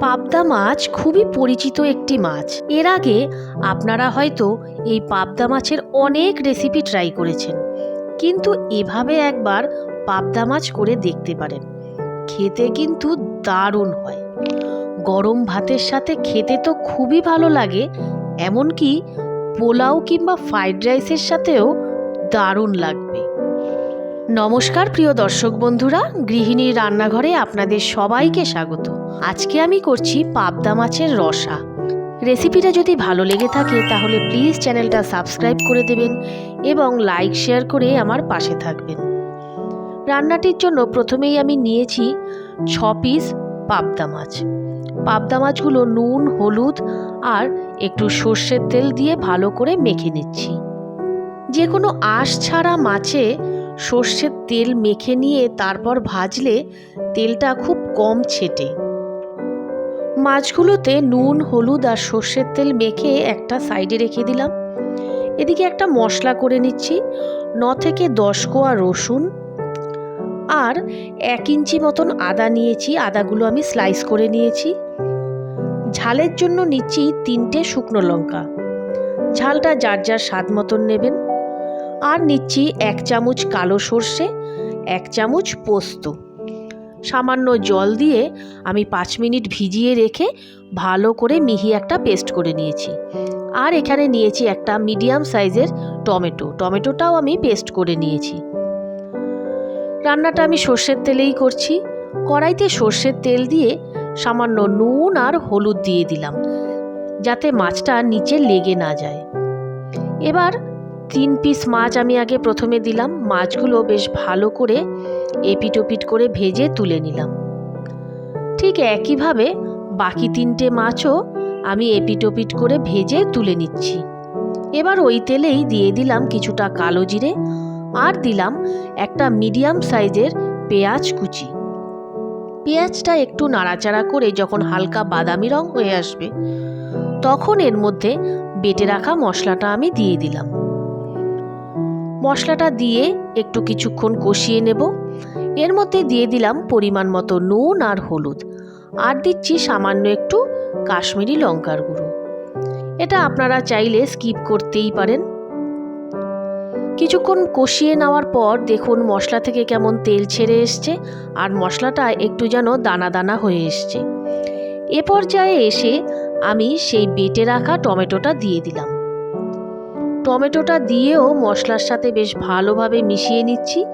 পাবদা মাছ খুবই পরিচিত একটি মাছ। এর আগে আপনারা হয়তো এই পাবদা মাছের অনেক রেসিপি ট্রাই করেছেন। কিন্তু এভাবে একবার পাবদা মাছ করে দেখতে পারেন। খেতে কিন্তু দারুণ হয়। গরম ভাতের সাথে খেতে তো খুবই ভালো লাগে, এমনকি পোলাও কিংবা ফ্রাইড রাইসের সাথেও দারুণ লাগবে। নমস্কার প্রিয় দর্শক বন্ধুরা, গৃহিণীর রান্নাঘরে আপনাদের সবাইকে স্বাগত। আজকে আমি করছি পাবদা মাছের রসা। রেসিপিটা যদি ভালো লেগে থাকে, তাহলে প্লিজ চ্যানেলটা সাবস্ক্রাইব করে দেবেন এবং লাইক, শেয়ার করে আমার পাশে থাকবেন। রান্নাটির জন্য প্রথমেই আমি নিয়েছি ছ পিস পাবদা মাছ। পাবদা মাছগুলো নুন, হলুদ আর একটু সর্ষের তেল দিয়ে ভালো করে মেখে নিচ্ছি। যে কোনো আঁশ ছাড়া মাছে সর্ষের তেল মেখে নিয়ে তারপর ভাজলে তেলটা খুব কম ছেটে। মাছগুলোতে নুন, হলুদ আর সর্ষের তেল মেখে একটা সাইডে রেখে দিলাম। এদিকে একটা মশলা করে নিচ্ছি, ন থেকে দশ কোয়া রসুন আর এক ইঞ্চি মতন আদা নিয়েছি। আদাগুলো আমি স্লাইস করে নিয়েছি। ঝালের জন্য নিচ্ছি তিনটে শুকনো লঙ্কা। ঝালটা যার যার স্বাদ মতন নেবেন। আর নিচ্ছি এক চামচ কালো সর্ষে, এক চামচ পোস্ত। সামান্য জল দিয়ে আমি পাঁচ মিনিট ভিজিয়ে রেখে ভালো করে মিহি একটা পেস্ট করে নিয়েছি। আর এখানে নিয়েছি একটা মিডিয়াম সাইজের টমেটো। টমেটোটাও আমি পেস্ট করে নিয়েছি। রান্নাটা আমি সর্ষের তেলেই করছি। কড়াইতে সর্ষের তেল দিয়ে সামান্য নুন আর হলুদ দিয়ে দিলাম, যাতে মাছটা নিচে লেগে না যায়। এবার তিন পিস মাছ আমি আগে প্রথমে দিলাম। মাছগুলো বেশ ভালো করে এপিট ওপিট করে ভেজে তুলে নিলাম। ঠিক একইভাবে বাকি তিনটে মাছও আমি এপিট ওপিট করে ভেজে তুলে নিচ্ছি। এবার ওই তেলেই দিয়ে দিলাম কিছুটা কালো জিরে আর দিলাম একটা মিডিয়াম সাইজের পেঁয়াজ কুচি। পেঁয়াজটা একটু নাড়াচাড়া করে যখন হালকা বাদামি রং হয়ে আসবে, তখন এর মধ্যে বেটে রাখা মশলাটা আমি দিয়ে দিলাম। মশলাটা দিয়ে একটু কিছুক্ষণ কষিয়ে নেব। এর মধ্যে দিয়ে দিলাম পরিমাণ মতো নুন আর হলুদ। আর দিচ্ছি সামান্য একটু কাশ্মীরি লঙ্কার গুঁড়ো। এটা আপনারা চাইলে স্কিপ করতেই পারেন। কিছুক্ষণ কষিয়ে নেওয়ার পর দেখুন মশলা থেকে কেমন তেল ছেড়ে এসছে আর মশলাটা একটু যেন দানা দানা হয়ে এসছে। এ পর্যায়ে এসে আমি সেই বেটে রাখা টমেটোটা দিয়ে দিলাম। টমেটোটা দিয়েও মশলার সাথে বেশ ভালোভাবে মিশিয়ে নিচ্ছি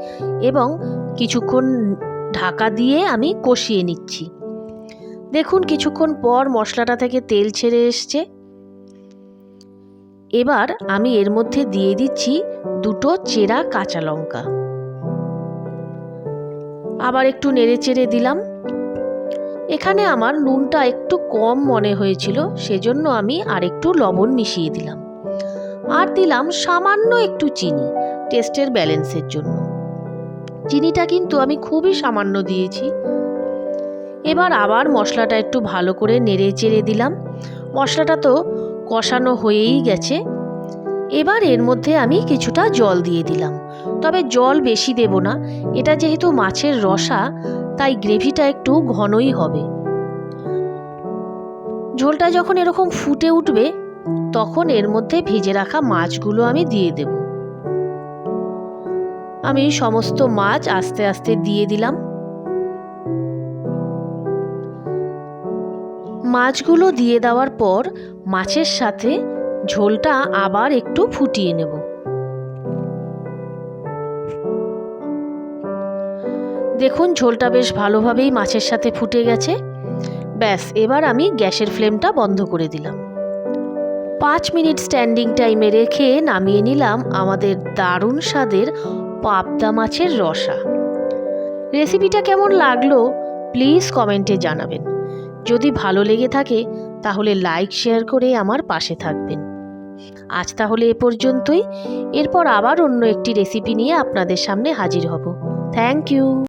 এবং কিছুক্ষণ ঢাকা দিয়ে আমি কষিয়ে নিচ্ছি। দেখুন কিছুক্ষণ পর মশলাটা থেকে তেল ছেড়ে এসছে। এবার আমি এর মধ্যে দিয়ে দিচ্ছি দুটো চেরা কাঁচা লঙ্কা। আবার একটু নেড়ে চেড়ে দিলাম। এখানে আমার নুনটা একটু কম মনে হয়েছিল, সেজন্য আমি আর একটু লবণ মিশিয়ে দিলাম। আর দিলাম সামান্য একটু চিনি, টেস্টের ব্যালেন্সের জন্য। চিনিটা কিন্তু আমি খুবই সামান্য দিয়েছি। এবার আবার মশলাটা একটু ভালো করে নেড়ে চেড়ে দিলাম। মশলাটা তো কষানো হয়েই গেছে। এবার এর মধ্যে আমি কিছুটা জল দিয়ে দিলাম। তবে জল বেশি দেব না, এটা যেহেতু মাছের রসা, তাই গ্রেভিটা একটু ঘনই হবে। ঝোলটা যখন এরকম ফুটে উঠবে তখন এর মধ্যে ভেজে রাখা মাছগুলো আমি দিয়ে দেব। আমি সমস্ত মাছ আস্তে আস্তে দিয়ে দিলাম। মাছগুলো দিয়ে দেওয়ার পর মাছের সাথে ঝোলটা আবার একটু ফুটিয়ে নেব। দেখুন, ঝোলটা বেশ ভালোভাবেই মাছের সাথে ফুটে গেছে। ব্যাস, এবার আমি গ্যাসের ফ্লেমটা বন্ধ করে দিলাম। পাঁচ মিনিট স্ট্যান্ডিং টাইমে রেখে নামিয়ে নিলাম আমাদের দারুণ স্বাদের পাবদা মাছের রসা। রেসিপিটা কেমন লাগল প্লিজ কমেন্টে জানাবেন। যদি ভালো লেগে থাকে তাহলে লাইক, শেয়ার করে আমার পাশে থাকবেন। আজ তাহলে এ পর্যন্তই। এরপর আবার অন্য একটি রেসিপি নিয়ে আপনাদের সামনে হাজির হব। Thank you.